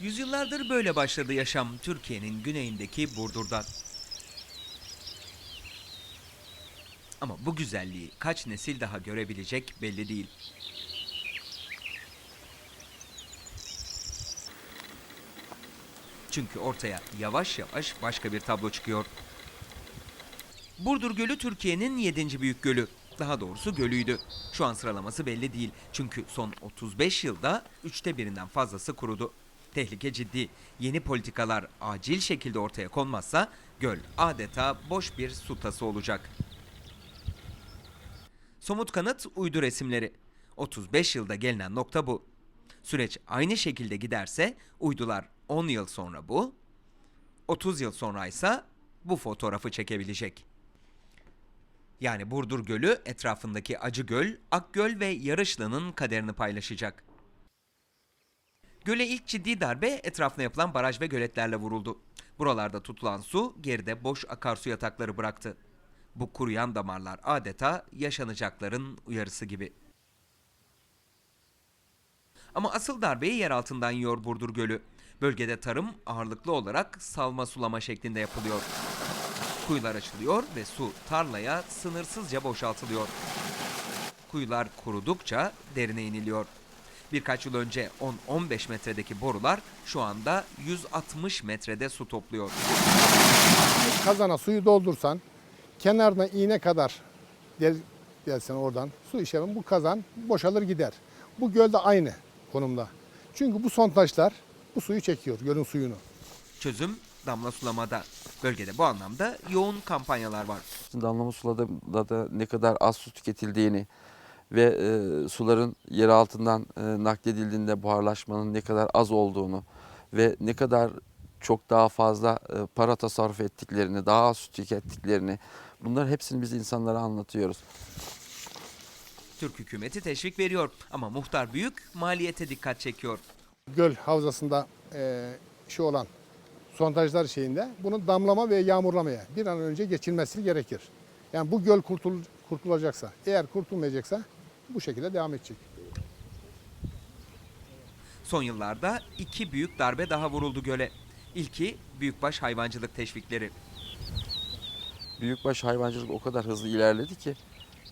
Yüzyıllardır böyle başladı yaşam Türkiye'nin güneyindeki Burdur'da. Ama bu güzelliği kaç nesil daha görebilecek belli değil. Çünkü ortaya yavaş yavaş başka bir tablo çıkıyor. Burdur Gölü Türkiye'nin 7. büyük gölü. Daha doğrusu gölüydü. Şu an sıralaması belli değil. Çünkü son 35 yılda üçte birinden fazlası kurudu. Tehlike ciddi. Yeni politikalar acil şekilde ortaya konmazsa göl adeta boş bir su tası olacak. Somut kanıt uydu resimleri. 35 yılda gelinen nokta bu. Süreç aynı şekilde giderse uydular 10 yıl sonra bu, 30 yıl sonra ise bu fotoğrafı çekebilecek. Yani Burdur Gölü etrafındaki Acıgöl, Akgöl ve Yarışlı'nın kaderini paylaşacak. Göle ilk ciddi darbe etrafına yapılan baraj ve göletlerle vuruldu. Buralarda tutulan su geride boş akarsu yatakları bıraktı. Bu kuruyan damarlar adeta yaşanacakların uyarısı gibi. Ama asıl darbeyi yer altından yiyor Burdur Gölü. Bölgede tarım ağırlıklı olarak salma sulama şeklinde yapılıyor. Kuyular açılıyor ve su tarlaya sınırsızca boşaltılıyor. Kuyular kurudukça derine iniliyor. Birkaç yıl önce 10-15 metredeki borular şu anda 160 metrede su topluyor. kazana suyu doldursan kenarına iğne kadar del, delsen oradan su işemin bu kazan boşalır gider. Bu gölde aynı konumda. Çünkü bu sondajlar bu suyu çekiyor, gölün suyunu. Çözüm damla sulamada. Bölgede bu anlamda yoğun kampanyalar var. damlama sularda da ne kadar az su tüketildiğini ve e, suların yer altından e, nakledildiğinde buharlaşmanın ne kadar az olduğunu ve ne kadar çok daha fazla e, para tasarruf ettiklerini, daha az su tükettiklerini bunların hepsini biz insanlara anlatıyoruz. Türk hükümeti teşvik veriyor ama muhtar büyük maliyete dikkat çekiyor. Göl havzasında e, şey olan sondajlar şeyinde bunu damlama ve yağmurlamaya bir an önce geçilmesi gerekir. Yani bu göl kurtul, kurtulacaksa, eğer kurtulmayacaksa bu şekilde devam edecek. Son yıllarda iki büyük darbe daha vuruldu göle. İlki büyükbaş hayvancılık teşvikleri. Büyükbaş hayvancılık o kadar hızlı ilerledi ki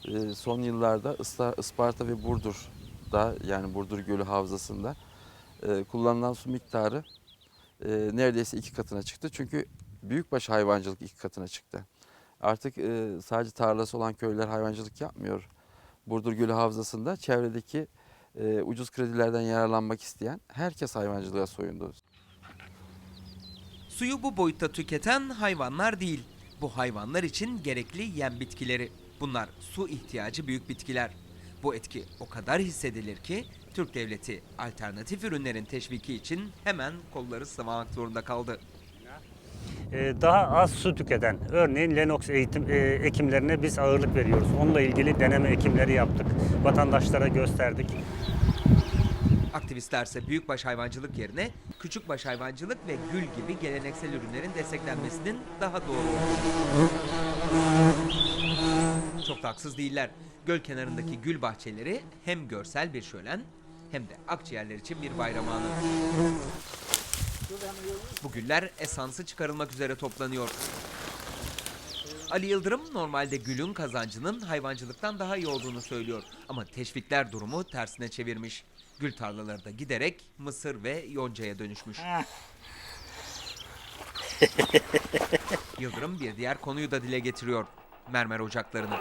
e, son yıllarda Isparta ve Burdur'da yani Burdur Gölü Havzası'nda e, kullanılan su miktarı e, neredeyse iki katına çıktı. Çünkü büyükbaş hayvancılık iki katına çıktı. Artık sadece tarlası olan köyler hayvancılık yapmıyor. Burdur Gölü Havzası'nda çevredeki e, ucuz kredilerden yararlanmak isteyen herkes hayvancılığa soyundu. Suyu bu boyutta tüketen hayvanlar değil. Bu hayvanlar için gerekli yem bitkileri. Bunlar su ihtiyacı büyük bitkiler. Bu etki o kadar hissedilir ki Türk devleti alternatif ürünlerin teşviki için hemen kolları sıvamak zorunda kaldı. Ee, daha az su tüketen, örneğin Lennox eğitim, e, ekimlerine biz ağırlık veriyoruz. Onunla ilgili deneme ekimleri yaptık. Vatandaşlara gösterdik. Aktivistlerse büyükbaş hayvancılık yerine küçükbaş hayvancılık ve gül gibi geleneksel ürünlerin desteklenmesinin daha doğru Çok da haksız değiller. Göl kenarındaki gül bahçeleri hem görsel bir şölen hem de akciğerler için bir bayram anı. Bu güller esansı çıkarılmak üzere toplanıyor. Ali Yıldırım normalde gülün kazancının hayvancılıktan daha iyi olduğunu söylüyor. Ama teşvikler durumu tersine çevirmiş. Gül tarlaları da giderek mısır ve yoncaya dönüşmüş. Yıldırım bir diğer konuyu da dile getiriyor. Mermer ocaklarını.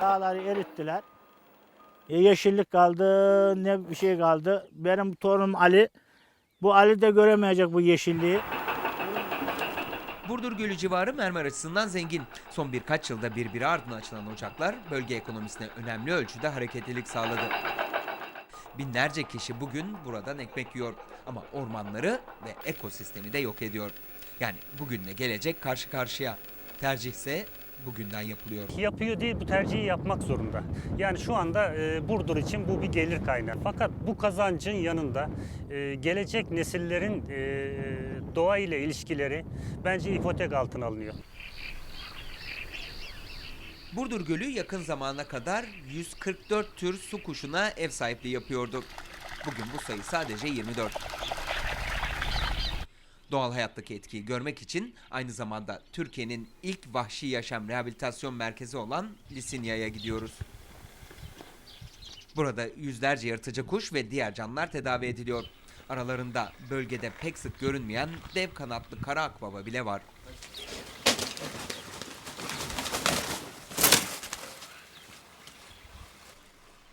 Dağları erittiler. E, yeşillik kaldı, ne bir şey kaldı. Benim torunum Ali. Bu Ali de göremeyecek bu yeşilliği. Burdur Gölü civarı mermer açısından zengin. Son birkaç yılda birbiri ardına açılan ocaklar bölge ekonomisine önemli ölçüde hareketlilik sağladı. Binlerce kişi bugün buradan ekmek yiyor ama ormanları ve ekosistemi de yok ediyor. Yani bugünle gelecek karşı karşıya. Tercihse bugünden yapılıyor. Yapıyor değil, bu tercihi yapmak zorunda. Yani şu anda e, Burdur için bu bir gelir kaynağı. Fakat bu kazancın yanında e, gelecek nesillerin e, doğa ile ilişkileri bence ipotek altına alınıyor. Burdur Gölü yakın zamana kadar 144 tür su kuşuna ev sahipliği yapıyordu. Bugün bu sayı sadece 24. Doğal hayattaki etkiyi görmek için aynı zamanda Türkiye'nin ilk vahşi yaşam rehabilitasyon merkezi olan Lisinya'ya gidiyoruz. Burada yüzlerce yırtıcı kuş ve diğer canlılar tedavi ediliyor. Aralarında bölgede pek sık görünmeyen dev kanatlı kara akbaba bile var.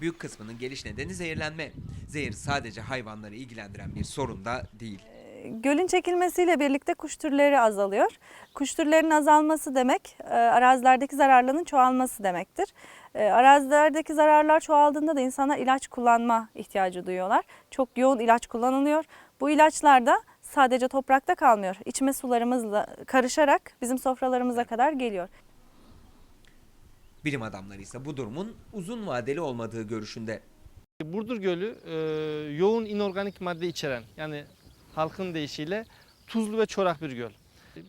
Büyük kısmının geliş nedeni zehirlenme. Zehir sadece hayvanları ilgilendiren bir sorun da değil. Gölün çekilmesiyle birlikte kuş türleri azalıyor. Kuş türlerinin azalması demek e, arazilerdeki zararların çoğalması demektir. E, Arazilerdeki zararlar çoğaldığında da insanlar ilaç kullanma ihtiyacı duyuyorlar. Çok yoğun ilaç kullanılıyor. Bu ilaçlar da sadece toprakta kalmıyor. İçme sularımızla karışarak bizim sofralarımıza kadar geliyor. Bilim adamları ise bu durumun uzun vadeli olmadığı görüşünde. Burdur Gölü e, yoğun inorganik madde içeren yani halkın deyişiyle tuzlu ve çorak bir göl.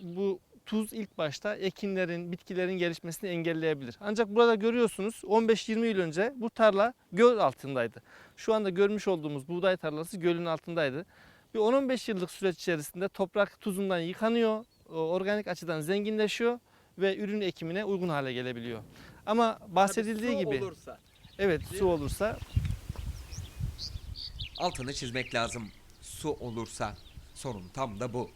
Bu tuz ilk başta ekinlerin, bitkilerin gelişmesini engelleyebilir. Ancak burada görüyorsunuz 15-20 yıl önce bu tarla göl altındaydı. Şu anda görmüş olduğumuz buğday tarlası gölün altındaydı. Bir 10-15 yıllık süreç içerisinde toprak tuzundan yıkanıyor, organik açıdan zenginleşiyor ve ürün ekimine uygun hale gelebiliyor. Ama bahsedildiği gibi evet su olursa Altını çizmek lazım. Su olursa. Sorun tam da bu.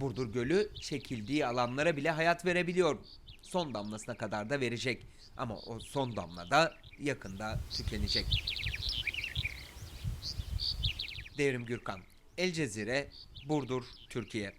Burdur Gölü çekildiği alanlara bile hayat verebiliyor. Son damlasına kadar da verecek. Ama o son damla da yakında tükenecek. Devrim Gürkan, El Cezire, Burdur, Türkiye.